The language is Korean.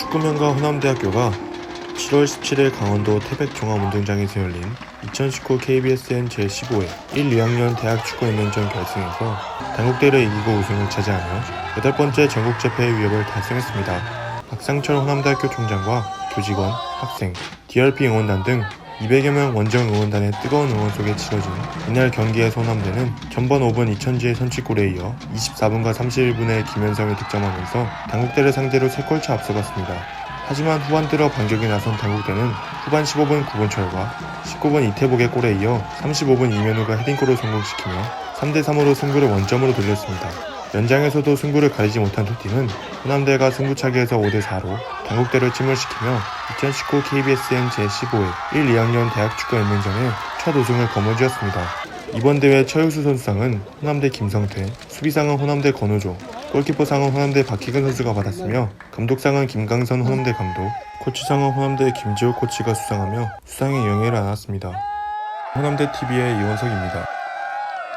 축구명가 호남대학교가 7월 17일 강원도 태백종합운동장에서 열린 2019 KBSN 제15회 1, 2학년 대학 축구 연맹전 결승에서 단국대를 이기고 우승을 차지하며 여덟 번째 전국재패 위협을 달성했습니다. 박상철 호남대학교 총장과 교직원, 학생, DRP 응원단 등 200여 명 원정 응원단의 뜨거운 응원 속에 치러진 이날 경기에서 호남대는 전번 5분 이천지의 선취골에 이어 24분과 31분에 김현성을 득점하면서 당국대를 상대로 3골차 앞서갔습니다. 하지만 후반 들어 반격에 나선 당국대는 후반 15분 구본철과 19분 이태복의 골에 이어 35분 이면우가 헤딩골을 성공시키며 3대3으로 승부를 원점으로 돌렸습니다. 연장에서도 승부를 가리지 못한 두 팀은 호남대가 승부차기에서 5대4로 당국대를 침몰시키며 2019 KBSN 제15회 1, 2학년 대학축구연맹전의 첫 우승을 거머쥐었습니다. 이번 대회 최우수 선수상은 호남대 김성태, 수비상은 호남대 권호조, 골키퍼상은 호남대 박희근 선수가 받았으며 감독상은 김강선 호남대 감독, 코치상은 호남대 김지호 코치가 수상하며 수상의 영예를 안았습니다. 호남대 TV의 이원석입니다.